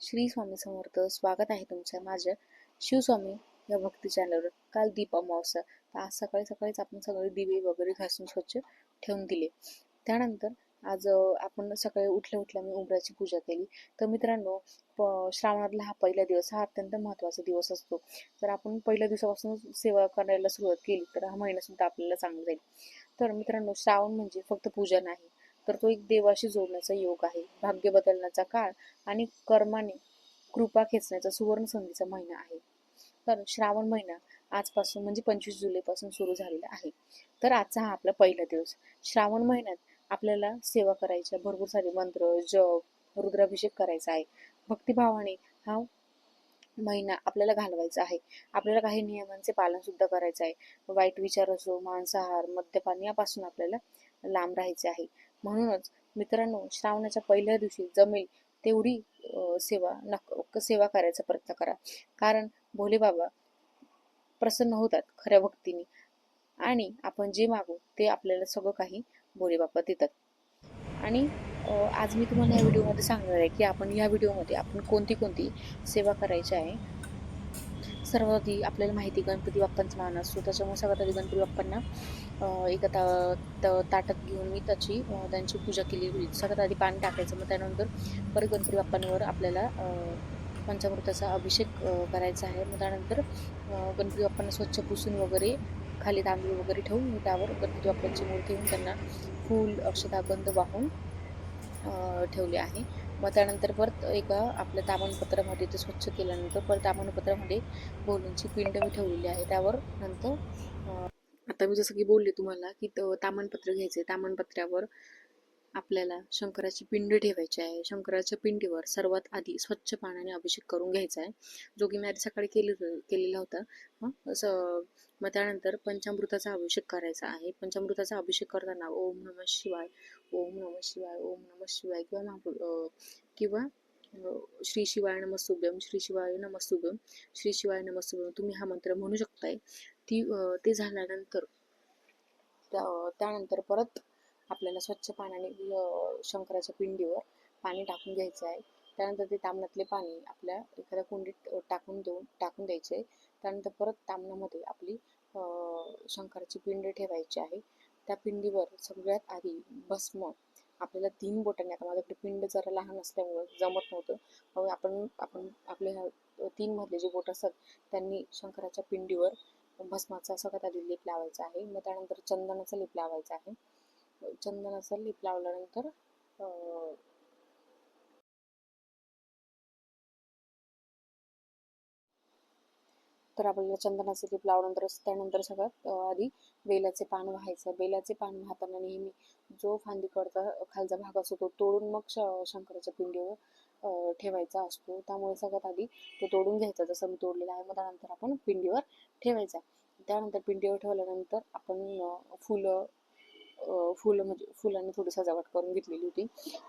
श्री स्वामी समर्थ. स्वागत आहे तुमचं माझ्या शिवस्वामी या भक्ती चॅनलवर काल दीप अमावस्या. तर आज सकाळी सकाळीच आपण सगळे दिवे वगैरे घासून स्वच्छ ठेवून दिले. त्यानंतर आज आपण सकाळी उठल्या उठल्या मी उंबराची पूजा केली. तर मित्रांनो श्रावणातला हा पहिला दिवस हा अत्यंत महत्त्वाचा दिवस असतो. तर आपण पहिल्या दिवसापासून सेवा करायला सुरुवात केली तर हा महिना सुद्धा आपल्याला चांगला जाईल. तर मित्रांनो श्रावण म्हणजे फक्त पूजा नाही. तर तो एक देवाशी जोडण्याचा योग आहे. भाग्य बदलण्याचा काळ आणि कर्माने कृपा खेचण्याचा सुवर्ण संधीचा महिना आहे. तर श्रावण महिना आजपासून म्हणजे पंचवीस जुलैपासून सुरू झालेला आहे. तर आजचा हा आपला पहिला दिवस. श्रावण महिन्यात आपल्याला सेवा करायच्या भरपूर सारे मंत्र जप रुद्राभिषेक करायचा आहे. भक्तिभावाने हा महिना आपल्याला घालवायचा आहे. आपल्याला काही नियमांचे पालन सुद्धा करायचं आहे. वाईट विचार असो मांसाहार मद्यपान यापासून आपल्याला लांब राहायचे आहे. म्हणूनच मित्रांनो श्रावणाच्या पहिल्या दिवशी जमेल तेवढी सेवा नक सेवा करायचा प्रयत्न करा. कारण भोले बाबा प्रसन्न होतात खऱ्या भक्तीने. आणि आपण जे मागू ते आपल्याला सगळं काही भोले बाबा देतात. आणि आज मी तुम्हाला या व्हिडिओमध्ये सांगणार आहे की आपण या व्हिडिओमध्ये आपण कोणती कोणती सेवा करायची आहे सर्व आधी आपल्याला माहिती गणपती बाप्पांचा मान असतो त्याच्यामुळे सगळ्यात आधी गणपती बाप्पांना एका ता त- ताटात घेऊन मी त्याची त्यांची पूजा केली होती. सगळ्यात आधी पाणी टाकायचं मग त्यानंतर परत गणपती बाप्पांवर आपल्याला पंचामृताचा अभिषेक करायचा आहे. मग त्यानंतर गणपती बाप्पांना स्वच्छ पुसून वगैरे खाली तांदूळ वगैरे ठेवून मी त्यावर गणपती बाप्पांची मूर्ती ठेवून त्यांना फूल अक्षताबंध वाहून ठेवले आहे. मग त्यानंतर परत एका आपल्या तामणपत्रामध्ये ते स्वच्छ केल्यानंतर परत तामणपत्रामध्ये बोलींची पिंड मी ठेवलेली आहे. त्यावर नंतर आता मी जसं की बोलले तुम्हाला की तामणपत्र घ्यायचं आहे तामणपत्रावर आपल्याला शंकराची पिंड ठेवायची आहे. शंकराच्या पिंडीवर सर्वात आधी स्वच्छ पाण्याने अभिषेक करून घ्यायचा आहे. जो की मी आधी सकाळी केली केलेला होता. असं मग त्यानंतर पंचामृताचा अभिषेक करायचा आहे. पंचामृताचा अभिषेक करताना ओम नम शिवाय ओम नम शिवाय ओम नम शिवाय किंवा महापु किंवा श्री शिवाय नमस्तुभ्यम श्री शिवाय नमस्तुभ्यम श्री शिवाय नमस्तुभ्यम तुम्ही हा मंत्र म्हणू शकताय. ती ते झाल्यानंतर त्यानंतर परत आपल्याला स्वच्छ पाण्याने शंकराच्या पिंडीवर पाणी टाकून घ्यायचं आहे. त्यानंतर ते तामणातले पाणी आपल्या एखाद्या कुंडीत टाकून देऊन टाकून द्यायचे त्यानंतर परत तामणामध्ये आपली शंकराची पिंड ठेवायची आहे. त्या पिंडीवर सगळ्यात आधी भस्म आपल्याला तीन बोटांनी आता माझ्याकडे पिंड जरा लहान असल्यामुळे जमत नव्हतं. मग आपण आपण आपले ह्या तीन मधले जे बोट असतात त्यांनी शंकराच्या पिंडीवर भस्माचा सगळ्यात आधी लेप लावायचा आहे. मग त्यानंतर चंदनाचा लेप लावायचा आहे. चंदनाचा लिप लावल्यानंतर तर आपल्याला चंदनाचे लिप लावल्यानंतर त्यानंतर सगळ्यात आधी बेलाचे पान व्हायचं. बेलाचे पान वाहताना नेहमी जो फांदीकडचा खालचा भाग असतो तो तोडून मग श शंकराच्या पिंडीवर ठेवायचा असतो. त्यामुळे सगळ्यात आधी तो तोडून घ्यायचा जसं मी तोडलेला आहे मग त्यानंतर आपण पिंडीवर ठेवायचा. त्यानंतर पिंडीवर ठेवल्यानंतर आपण फुलं फुलं म्हणजे फुलांनी थोडी सजावट करून घेतलेली होती.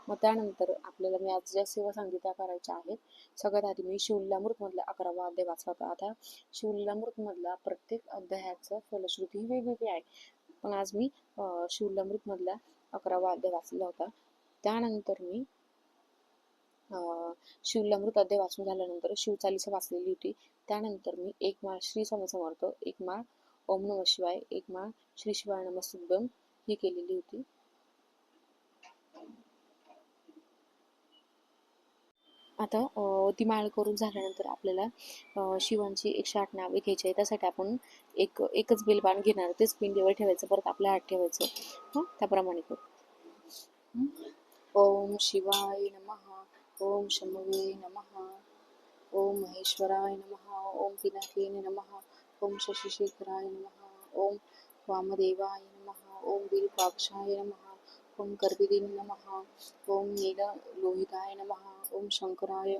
मग त्यानंतर आपल्याला मी आज ज्या सेवा सांगितल्या त्या करायच्या आहेत. सगळ्यात आधी मी शिवलामृत मधला अकरावा अध्याय वाचला होता आता शिवलीलामृत मधला प्रत्येक अध्यायाचं फलश्रुती ही वेगवेगळी आहे. पण आज मी अं, मधला अकरावा अध्याय वाचला होता. त्यानंतर मी शिवलामृत अध्याय वाचून झाल्यानंतर शिवचालीसा वाचलेली होती. त्यानंतर मी एक माळ श्री स्वामी समर्थ एक माळ ओम नम शिवाय एक माळ श्री शिवाय नमस्तुभ्यम ही केलेली होती. आता ती माळ करून झाल्यानंतर आपल्याला शिवांची एकशे आठ नावे घ्यायची आहे त्यासाठी आपण एक एकच बिलबाण घेणार. तेच पिंडीवर ठेवायचं परत आपल्या हात ठेवायचं. हं? त्याप्रमाणे करू. ओम शिवाय नमः. ओम शंभवे नमः. ओम महेश्वराय नमः. ओम पिनाकिने नमहा ओम शशिशेखराय नमः. ओम वामदेवाय नमहा ओम विरूपाक्षाय नमः ओम कर्बिदिने नमः ओम नील लोहिताय नमः ओम शंकराय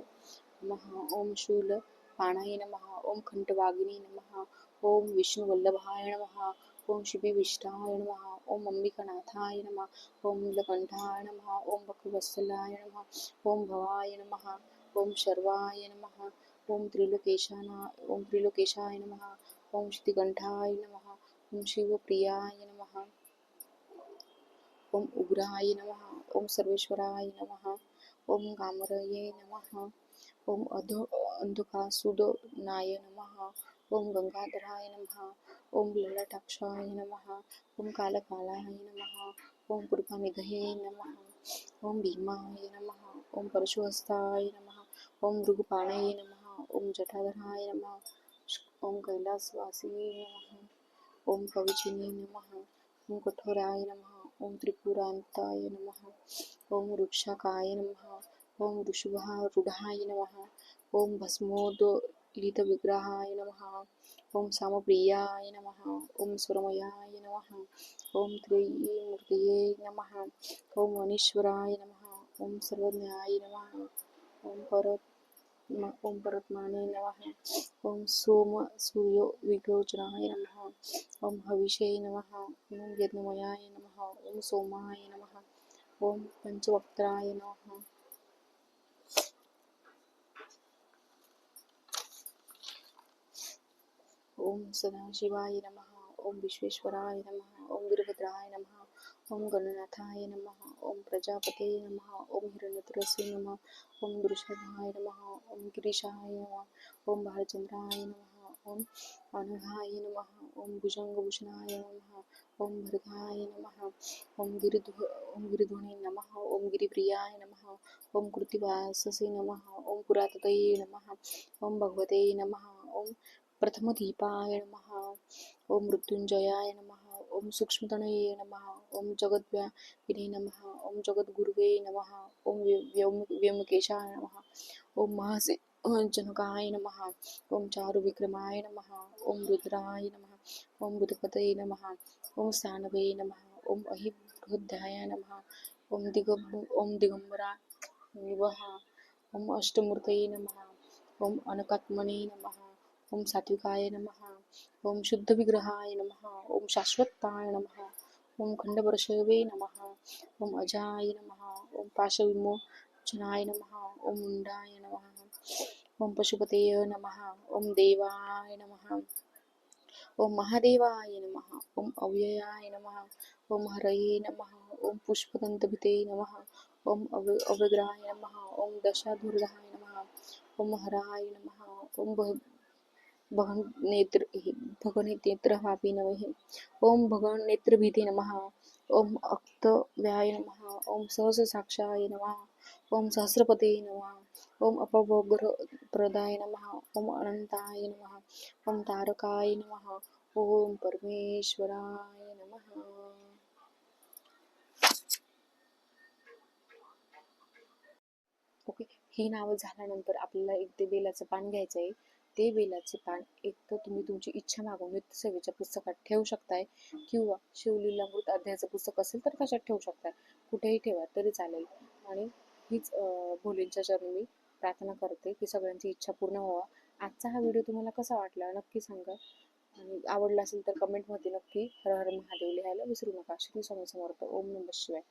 नमः ओम शूल पाणाय नमः ओम खंटवागिनी नमः ओम विष्णुवल्लभाय नमः ओम शिबिविष्टाय नमः ओम अंबिकानाथाय नमः ओम नीलकंठाय नमः ओम भक्तवत्सलाय नमः ओम भवाय नमः ओम शर्वाय नमः ओम त्रिलोकेशाना ओम त्रिलोकेशाय नमः ओम श्रीकंठाय नमः ओम शिवप्रियाय नमः ओम उग्राय नमः ओम सर्वेश्वराय नमः ओम गामरये नमः ओम अधो अंधकासुदनाय नमः ओम गंगाधराय नमः ओम ललटाक्षाय नमः ओम कालकालाय नमः ओम कृपानिधये नमः ओम भीमाय नमः ओम परशुहस्ताय नमः ओम मृगपाणये नमः ओम जटाधराय नमः ओम कैलासवासिने नमः ओम कविचिने नमः ओम कठोराय नमः ओम त्रिपुरान्ताय नमः ओम वृक्षकाय नमः ओम वृषभारूढाय नमः ओम भस्मोदलितविग्रहाय नमः ओम सामप्रियाय नमः ओम स्वरमयाय नमः ओम त्रिमूर्तये नमः ओम अनीश्वराय नमः ओम सर्वज्ञाय नमः ओम परत ओम परत्माने नमः ओम सोम सूर्यो विग्रोचनाय नमः ओम हविषये नमः ओम यज्ञमयाय नमः ओम सोमाय नमः ओम पंचवक्त्राय नमः ओम सदाशिवाय नमः ओम विश्वेश्वराय नमः ओम वीरभद्राय नमः ओम गणनाथाय नम ओम प्रजापते नम ओम हिरण्यतरसे नम ओम दृषधाय नम ओम गिरीशाय नम ओम भालचंद्राय नम ओम अनघाय नम ओम भुजंगभूषणाय नम ओम भर्गाय नम ओम गिरिध्व ओम गिरिध्वने नम ओम गिरिप्रियाय नम ओम कृतिवाससे नम ओम पुराततये नम ओम भगवते नम ओम प्रथमदीपाय नम ओम मृत्युंजयाय नम ओम सूक्ष्मतनये नमः ओम जगद्व्यापिने नमः ओम जगद्गुरुवे नमः ओम व्योम व्योमकेशाय नमः ओम महासे जनकाय नमः ओम चारुविक्रमाय नमः ओम रुद्राय नमः ओम बुधपतये नमः ओम स्थानवे नमः ओम अहिबृहद्याय नमः ओम दिगम ओम दिगंबरा विवह ओम अष्टमूर्तये नमः ओम अनकात्मने नमः ओम सात्विकाय नम ओम शुद्ध विग्रहाय नम ओम शाश्वताय नम ओम खंडपरशवे नम ओम अजाय नम ओम पाशविमोचनाय नम ओम मुंडाय नम ओम पशुपतये नम ओम देवाय नम ओम महादेवाय नम ओम अव्ययाय नम ओम हरये नम ओम पुष्पदंतभिते नम ओम अव अवग्राय नम ओम दशाधुर्गाय नम ओम हराय नम ओम भगन नेत्र भगन नेत्रभापी नमः ओम भगन नेत्रभीते नमः ओम अक्तव्याय नमः ओम सहस साक्षाय नमः ओम सहस्रपते नमः ओम अपवग्रप्रदाय नमः ओम अनंताय नमः ओम तारकाय नमः ओम परमेश्वराय नमः ओके ही नावं झाल्यानंतर आपल्याला एक ते बेलाचं पान घ्यायचं आहे ते वेलाचे पान एक तर तुम्ही तुमची इच्छा मागून नित्य सेवेच्या पुस्तकात ठेवू शकताय किंवा शिवलीलामृत अध्यायाचं पुस्तक असेल तर त्याच्यात ठेवू शकताय. कुठेही ठेवा तरी चालेल. आणि हीच भोलींच्या भोलेंच्या चरणी मी प्रार्थना करते की सगळ्यांची इच्छा पूर्ण व्हावा. आजचा हा व्हिडिओ तुम्हाला कसा वाटला नक्की सांगा. आणि आवडला असेल तर कमेंटमध्ये नक्की हर हर महादेव लिहायला विसरू नका. श्री स्वामी समर्थ. ओम नमः शिवाय.